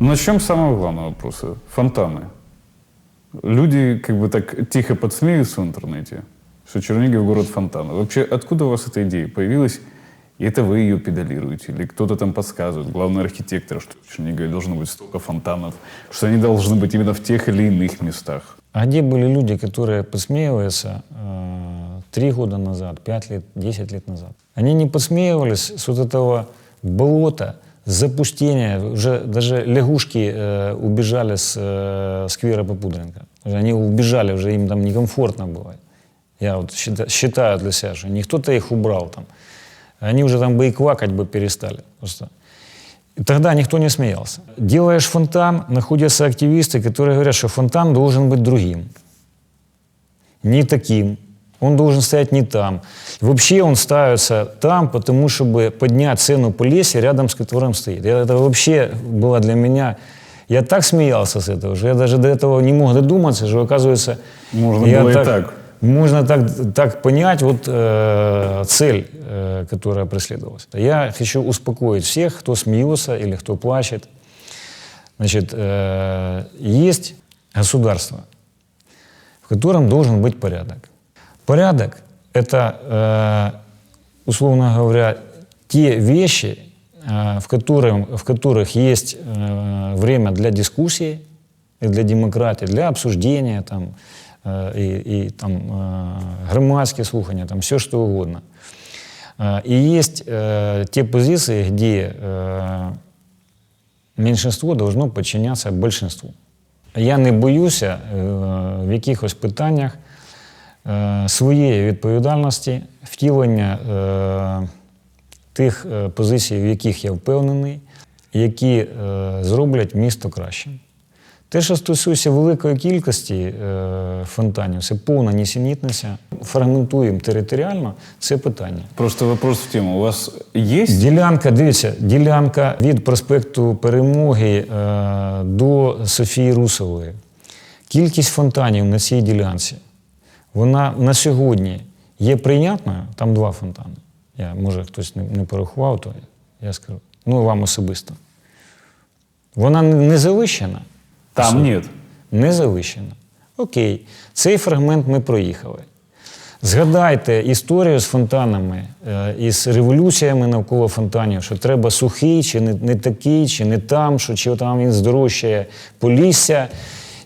Начнем с самого главного вопроса. Фонтаны. Люди как бы так тихо подсмеются в интернете, что Чернигов город фонтана. Вообще, откуда у вас эта идея появилась? И это вы ее педалируете? Или кто-то там подсказывает, главный архитектор, что в Чернигове должно быть столько фонтанов, что они должны быть именно в тех или иных местах? А где были люди, которые подсмеиваются э, три года назад, пять лет, десять лет назад? Они не подсмеивались с вот этого болота, запустения. Уже даже лягушки э, убежали с э, сквера Попудренко. Уже Они убежали, уже им там некомфортно было. Я вот счита- считаю для себя, что не кто-то их убрал там. Они уже там бы и квакать бы перестали. Просто. И тогда никто не смеялся. Делаешь фонтан, находятся активисты, которые говорят, что фонтан должен быть другим. Не таким. Он должен стоять не там. Вообще он ставится там, потому чтобы поднять цену по лесе, рядом с которым стоит. Это вообще было для меня... Я так смеялся с этого, что я даже до этого не мог додуматься, что, оказывается... Можно я было и так. Можно так, так понять вот, э, цель, э, которая преследовалась. Я хочу успокоить всех, кто смеется или кто плачет. Значит, э, есть государство, в котором должен быть порядок. Порядок – это, э, условно говоря, те вещи, э, в, котором, в которых есть э, время для дискуссии, для демократии, для обсуждения, там, и, и там, громадские слухания, там, все что угодно. И есть те позиции, где меншинство должно подчиняться большинству. Я не боюся е, в якихось питаннях своєї відповідальності, втілення е, тих е, позицій, в яких я впевнений, які е, зроблять місто кращим. Те, що стосується великої кількості е, фонтанів, це повна нісенітниця. Фрагментуємо територіально це питання. Просто вопрос в тему. У вас есть Ділянка, дивіться, ділянка від проспекту Перемоги е, до Софії Русової. Кількість фонтанів на цій ділянці, вона на сьогодні є прийнятною. Там два фонтани. Я, може, хтось не, не порахував, то я скажу. Ну, вам особисто. Вона не завищена. Там нет. Не завищена. Окей, цей фрагмент ми проїхали. Згадайте історію з фонтанами, е, із революціями навколо фонтанів, що треба сухий, чи не, не такий, чи не там, що чи там він здорожчає полісся,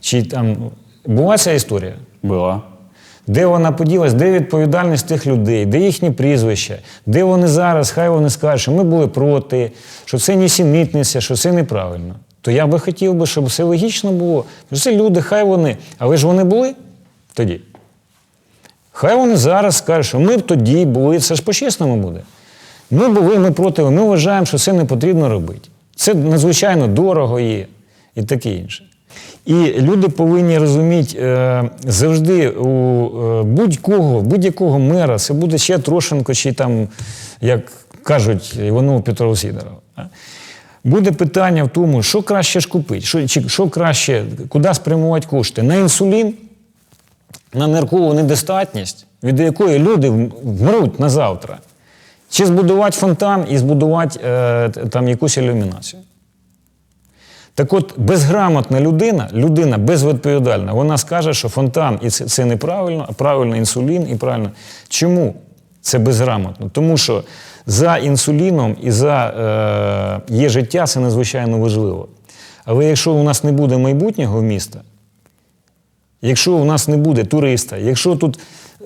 чи там. Була ця історія? Была. Де вона поділась, де відповідальність тих людей, де їхні прізвища, де вони зараз, хай вони скажуть, що ми були проти, що це нісенітниця, що це неправильно. То я би хотів би, щоб все логічно було. Це люди, хай вони. Але ж вони були тоді. Хай вони зараз скажуть, що ми б тоді були, це ж по-чесному буде. Ми були, ми проти, ми вважаємо, що це не потрібно робити. Це надзвичайно дорого є і таке інше. І люди повинні розуміти е, завжди у е, будь-кого, будь-якого мера, це буде ще Трошенко, чи там, як кажуть, Іванов Петро Сідоров. Буде питання в тому, що краще ж купити, що, чи, що краще, куди спрямувати кошти? На інсулін, на ниркову недостатність, від якої люди вмруть на завтра. Чи збудувати фонтан і збудувати е, там якусь ілюмінацію. Так от, безграмотна людина, людина безвідповідальна, вона скаже, що фонтан і це, це неправильно, а правильно інсулін і правильно. Чому це безграмотно? Тому що за інсуліном і за е, є життя це надзвичайно важливо. Але якщо у нас не буде майбутнього міста, Якщо у нас не буде туриста, якщо тут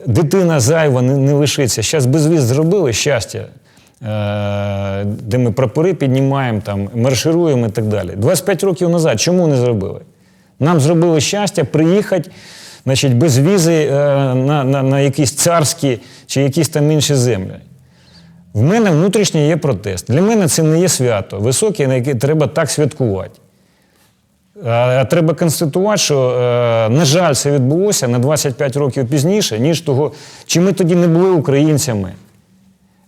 дитина зайва не, не лишиться, зараз безвіз зробили щастя, де ми прапори піднімаємо, там, маршируємо і так далі. 25 років назад чому не зробили? Нам зробили щастя приїхати значить, без візи е, на, на, на якісь царські чи якісь там інші землі. В мене внутрішній є протест. Для мене це не є свято високе, на яке треба так святкувати. А треба констатувати, що, е, на жаль, це відбулося на 25 років пізніше, ніж того, чи ми тоді не були українцями.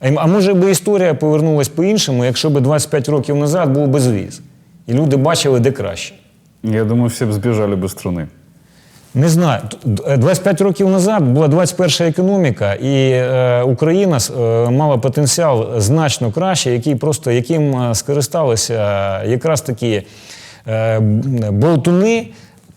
А, м- а може би історія повернулася по-іншому, якщо б 25 років назад був безвіз. І люди бачили, де краще. Я думаю, все бы сбежали бы с страны. Не знаю. Т- д- 25 років назад була 21 економіка, і е, Україна с- е, мала потенціал значно краще, який просто, яким е, скористалися якраз такі е, болтуни,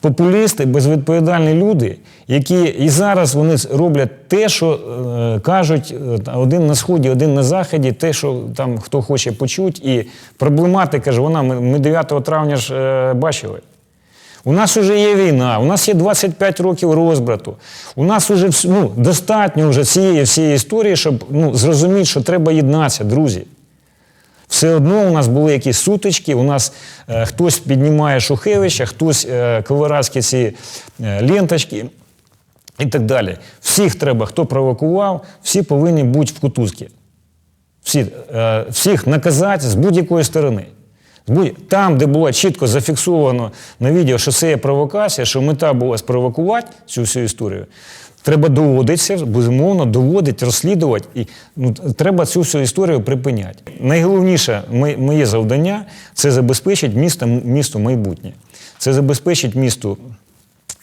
популісти, безвідповідальні люди, які і зараз вони роблять те, що е, кажуть е, один на сході, один на заході, те, що там хто хоче почути. І проблематика ж вона ми, ми 9 травня ж е, бачили. У нас вже є війна, у нас є 25 років розбрату. У нас вже ну, достатньо вже цієї всієї історії, щоб ну, зрозуміти, що треба єднатися, друзі. Все одно у нас були якісь сутички, у нас е, хтось піднімає Шухевича, хтось е, коварадські ці е, ленточки і так далі. Всіх треба, хто провокував, всі повинні бути в кутузці. Всі, е, всіх наказати з будь-якої сторони. Там, де було чітко зафіксовано на відео, що це є провокація, що мета була спровокувати цю всю історію, треба доводитися, безумовно, доводити, розслідувати. І ну, треба цю всю історію припиняти. Найголовніше моє- завдання це забезпечити місто, місту майбутнє. Це забезпечить місту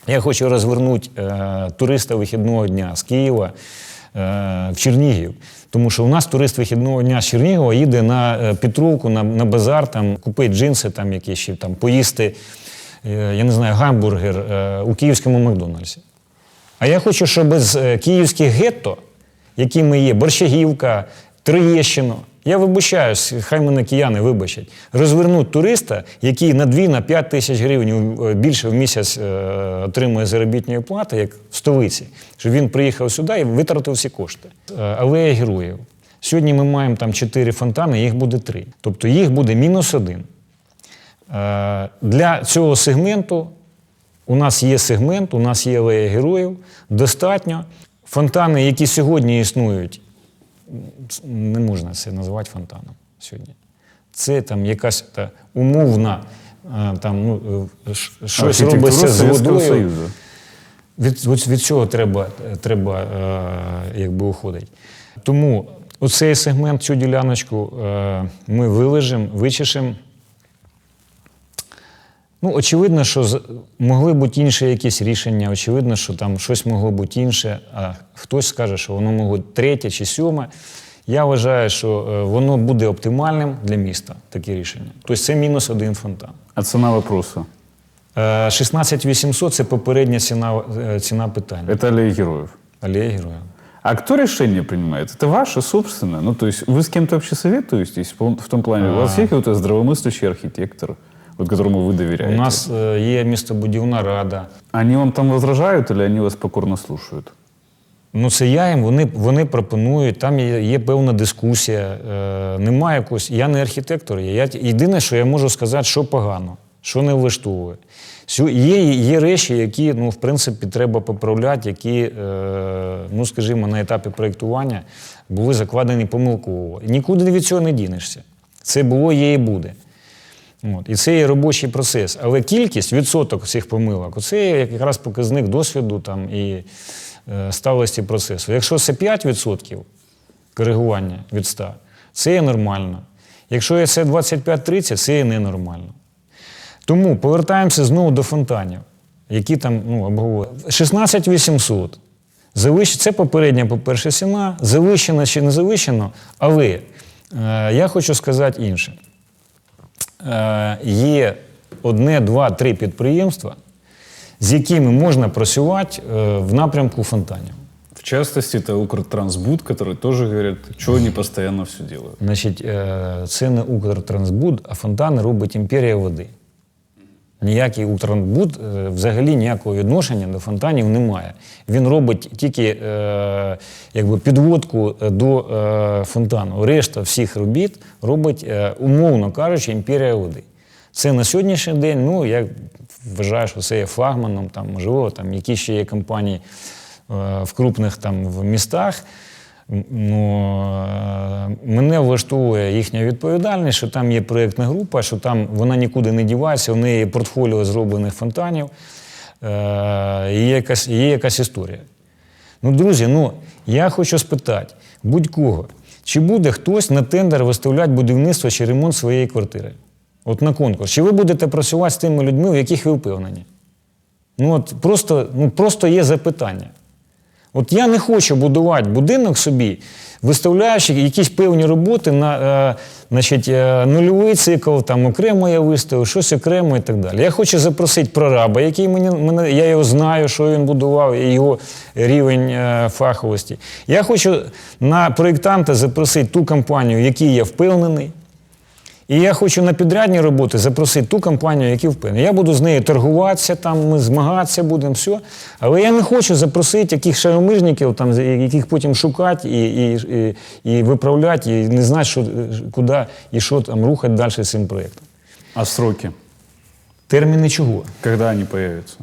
я хочу розвернути е, туриста вихідного дня з Києва е, в Чернігів. Тому що у нас турист вихідного дня з Чернігова їде на е, Петровку, на, на базар, там, купити джинси, там, якісь, там, поїсти, е, я не знаю, гамбургер е, у київському Макдональдсі. А я хочу, щоб з е, київських гетто, якими є Борщагівка, Троєщино, я вибачаюсь, хай мене кияни вибачать, розвернуть туриста, який на 2-5 тисяч гривень е, більше в місяць е, отримує заробітної плати, як в столиці, щоб він приїхав сюди і витратив всі кошти. Алея героїв. Сьогодні ми маємо там 4 фонтани, їх буде 3. Тобто їх буде мінус один. Для цього сегменту у нас є сегмент, у нас є алея героїв, достатньо. Фонтани, які сьогодні існують, не можна це назвати фонтаном сьогодні. Це там якась та, умовна, е, там, ну, е, щось робиться з водою. Від, від, від цього треба, треба е, якби уходити. Тому оцей сегмент, цю діляночку е, ми вилежимо, вичешемо. Ну, очевидно, що з- могли бути інші якісь рішення, очевидно, що там щось могло бути інше, а хтось скаже, що воно могло бути третє чи сьоме. Я вважаю, що е, воно буде оптимальним для міста, таке рішення. Тобто це мінус один фонтан. А цена вопроса? Е, 16 800 – це попередня ціна, е, ціна питання. Это аллея героев. Алея героя. А кто решение принимает? Это ваше собственное? Ну, то есть вы с кем-то вообще советуетесь? В том- в том плане, у вас есть какой-то здравомыслящий архитектор, Вот которому вы У доверяете? нас е, є містобудівна рада. Они вам там возражают или они вас покорно слушают? Ну, це я їм, вони, вони пропонують, там є, є певна дискусія. Е, немає якогось. Я не архітектор. Я, я- єдине, що я можу сказати, що погано, що не влаштовує. Є, є речі, які, ну, в принципі, треба поправляти, які, е, ну, скажімо, на етапі проєктування були закладені помилково. Нікуди від цього не дінешся. Це було, є і буде. От. І це є робочий процес. Але кількість, відсоток цих помилок, це якраз показник досвіду там, і е, сталості процесу. Якщо це 5% коригування від 100, це є нормально. Якщо це 25-30, це є ненормально. Тому повертаємося знову до фонтанів, які там ну, обговорювали. 16 800. Завищ... Це попередня, по-перше, ціна, завищена чи не завищено, але е, я хочу сказати інше є одне, два, три підприємства, з якими можна працювати е, в напрямку фонтанів. В частності та Укртрансбуд, який теж говорять, що вони постоянно все роблять. Значить, е, це не Укртрансбуд, а фонтани робить імперія води. Ніякий Укртрансбуд е, взагалі ніякого відношення до фонтанів немає. Він робить тільки е, якби підводку до е, фонтану. Решта всіх робіт робить, е, умовно кажучи, імперія води. Це на сьогоднішній день, ну, я вважаю, що це є флагманом, там, можливо, там, які ще є компанії е, в крупних там, в містах. Ну, е, мене влаштовує їхня відповідальність, що там є проєктна група, що там вона нікуди не дівається, в неї портфоліо зроблених фонтанів, е, є якась, є якась історія. Ну, друзі, ну я хочу спитати будь-кого, чи буде хтось на тендер виставляти будівництво чи ремонт своєї квартири? От на конкурс. Чи ви будете працювати з тими людьми, в яких ви впевнені? Ну, от просто, ну, просто є запитання. От я не хочу будувати будинок собі, виставляючи якісь певні роботи на е, значить, е, нульовий цикл, там окремо я виставив, щось окремо і так далі. Я хочу запросити прораба, який мені, мене, я його знаю, що він будував, і його рівень е, фаховості. Я хочу на проєктанта запросити ту компанію, в якій я впевнений. І я хочу на підрядні роботи запросити ту компанію, яку впевнений. Я буду з нею торгуватися, там, ми змагатися будемо, все. Але я не хочу запросити яких шаромижників, там, яких потім шукати і, і, і, і виправляти, і не знати, що, куди і що там рухати далі з цим проєктом. А сроки? Терміни чого? Когда они появятся?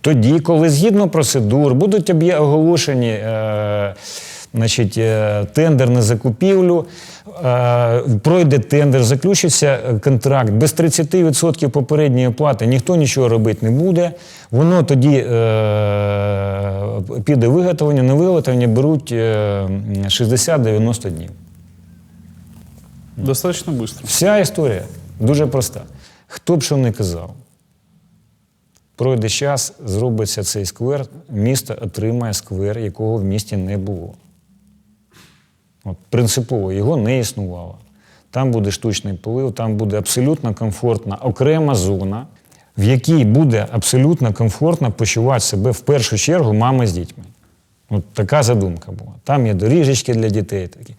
Тоді, коли згідно процедур будуть оголошені е, значить, е, тендер на закупівлю, е, пройде тендер, заключиться е, контракт без 30% попередньої оплати, ніхто нічого робити не буде. Воно тоді піде виготовлення, на виготовлення беруть е, 60-90 днів. Достаточно быстро. Вся історія дуже проста. Хто б що не казав, пройде час, зробиться цей сквер, місто отримає сквер, якого в місті не було. От, принципово його не існувало. Там буде штучний полив, там буде абсолютно комфортна окрема зона, в якій буде абсолютно комфортно почувати себе в першу чергу мами з дітьми. От така задумка була. Там є доріжечки для дітей. Такі.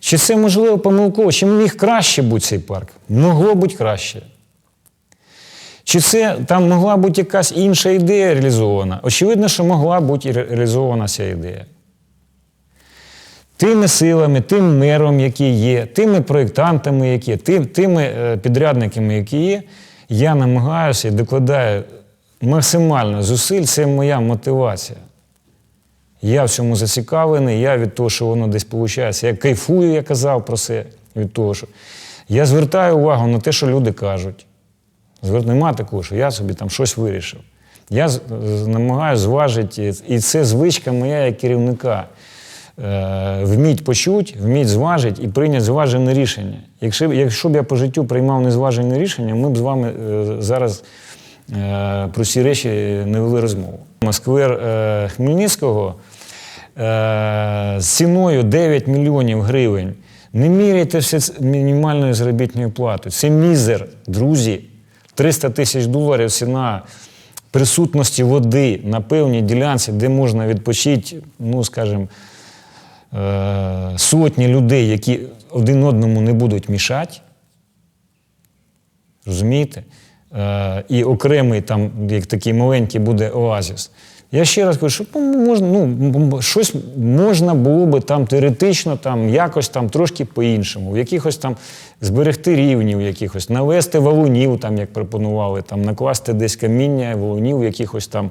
Чи це можливо помилково? Чи міг краще бути цей парк? Могло бути краще. Чи це там могла бути якась інша ідея реалізована? Очевидно, що могла бути реалізована ця ідея. Тими силами, тим мером, який є, тими проєктантами, які є, тим, тими е, підрядниками, які є, я намагаюся і докладаю максимально зусиль, це моя мотивація. Я в цьому зацікавлений, я від того, що воно десь виходить. Я кайфую, я казав про це від того, що я звертаю увагу на те, що люди кажуть. Нема такого, що я собі там щось вирішив. Я намагаюся зважити, і це звичка моя як керівника. Е, вміть почути, вміть зважити і прийняти зважене рішення. Якщо, якщо б я по життю приймав незважені рішення, ми б з вами е, зараз е, про ці речі не вели розмову. Сквер е, Хмельницького з ціною 9 мільйонів гривень. Не міряйте все мінімальною заробітною платою. Це мізер, друзі. 300 тисяч доларів ціна присутності води на певній ділянці, де можна відпочити, ну, скажімо, е, сотні людей, які один одному не будуть мішати. Розумієте? Е, і окремий там, як такий маленький буде оазіс. Я ще раз кажу, що ну, можна, ну, щось можна було би там теоретично, там, якось там трошки по-іншому, в якихось там зберегти рівнів, якихось, навести валунів, там, як пропонували, там, накласти десь каміння, валунів, якихось там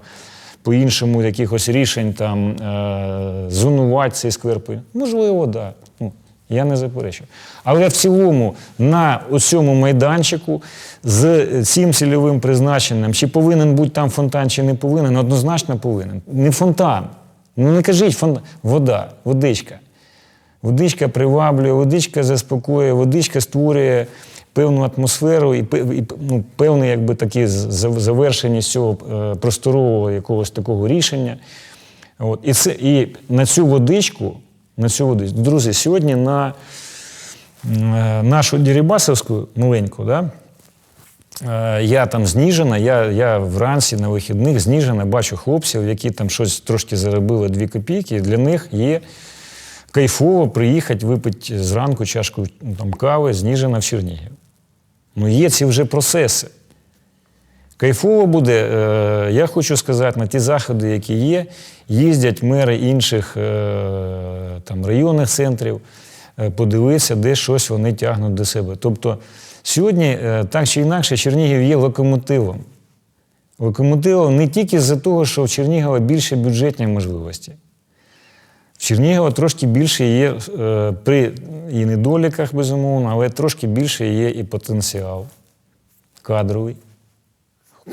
по-іншому, якихось рішень, там, е- зонувати цей сквер. Можливо, так. Да. Ну, я не заперечую. Але в цілому на цьому майданчику з цим цільовим призначенням, чи повинен бути там фонтан, чи не повинен, однозначно повинен. Не фонтан. Ну не кажіть фонтан. Вода, водичка. Водичка приваблює, водичка заспокоює, водичка створює певну атмосферу і, і ну, певне якби такі з- за- завершеність цього е, просторового якогось такого рішення. От. І, це, і на цю водичку, на цю водичку, друзі, сьогодні на е, нашу Дірібасовську маленьку, да, е, я там з Ніжина, я, я вранці на вихідних з Ніжина бачу хлопців, які там щось трошки заробили дві копійки, для них є кайфово приїхати випити зранку чашку ну, там, кави з Ніжина в Чернігів. Ну, є ці вже процеси. Кайфово буде, е, я хочу сказати, на ті заходи, які є, їздять мери інших е, там, районних центрів, е, подивитися, де щось вони тягнуть до себе. Тобто сьогодні, е, так чи інакше, Чернігів є локомотивом. Локомотивом не тільки з-за того, що в Чернігова більше бюджетні можливості. Чернігова трошки більше є е, при і недоліках, безумовно, але трошки більше є і потенціал кадровий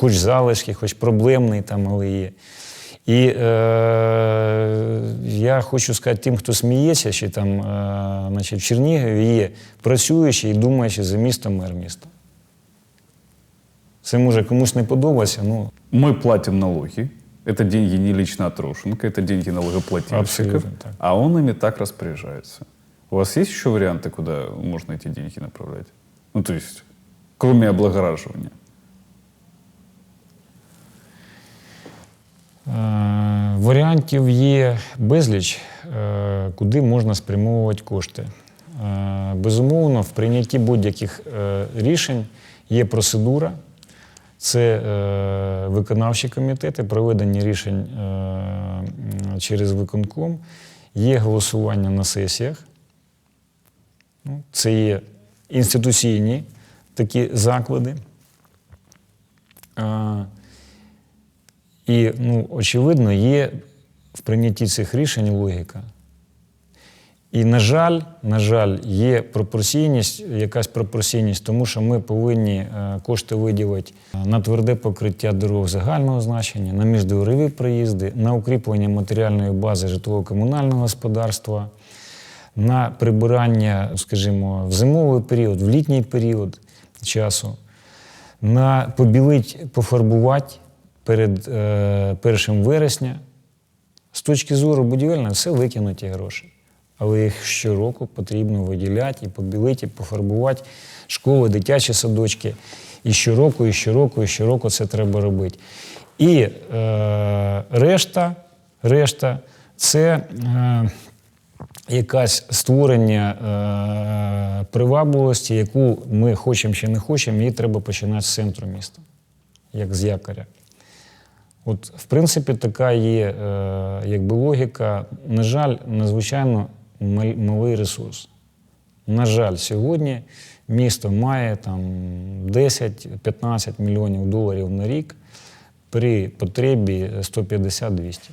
хоч залишки, хоч проблемний там, але є. І е, я хочу сказати тим, хто сміється, що там е, значить, в Чернігові є працюючий і думаючи за містом мер міста. Це може комусь не подобається, ну Мы платим налоги, Это деньги не лично от Рошенко, это деньги налогоплательщиков, Абсолютно так. а он ими так распоряжается. У вас есть еще варианты, куда можно эти деньги направлять? Ну, то есть, кроме облагораживания. Е, Варіантів є безліч, е, куди можна спрямовувати кошти. Е, Безумовно, в прийнятті будь-яких е, рішень є процедура. Це е, виконавчі комітети, проведення рішень е, через виконком, є голосування на сесіях. Ну, Це є інституційні такі заклади. І, ну, очевидно, є в прийнятті цих рішень логіка. І, на жаль, на жаль, є пропорційність, якась пропорційність, тому що ми повинні е, кошти виділити на тверде покриття дорог загального значення, на міждоурові проїзди, на укріплення матеріальної бази житлово-комунального господарства, на прибирання, скажімо, в зимовий період, в літній період часу, на побілить, пофарбувати перед е, 1 вересня. З точки зору будівельної все викинуті гроші. Але їх щороку потрібно виділяти і побілити, і пофарбувати школи, дитячі садочки. І щороку, і щороку, і щороку це треба робити. І е, решта, решта це е, якась створення е, привабливості, яку ми хочемо чи не хочемо, її треба починати з центру міста, як з якоря. От, в принципі, така є е, якби логіка. На жаль, надзвичайно малий ресурс. На жаль, сьогодні місто має там 10-15 мільйонів доларів на рік при потребі 150-200.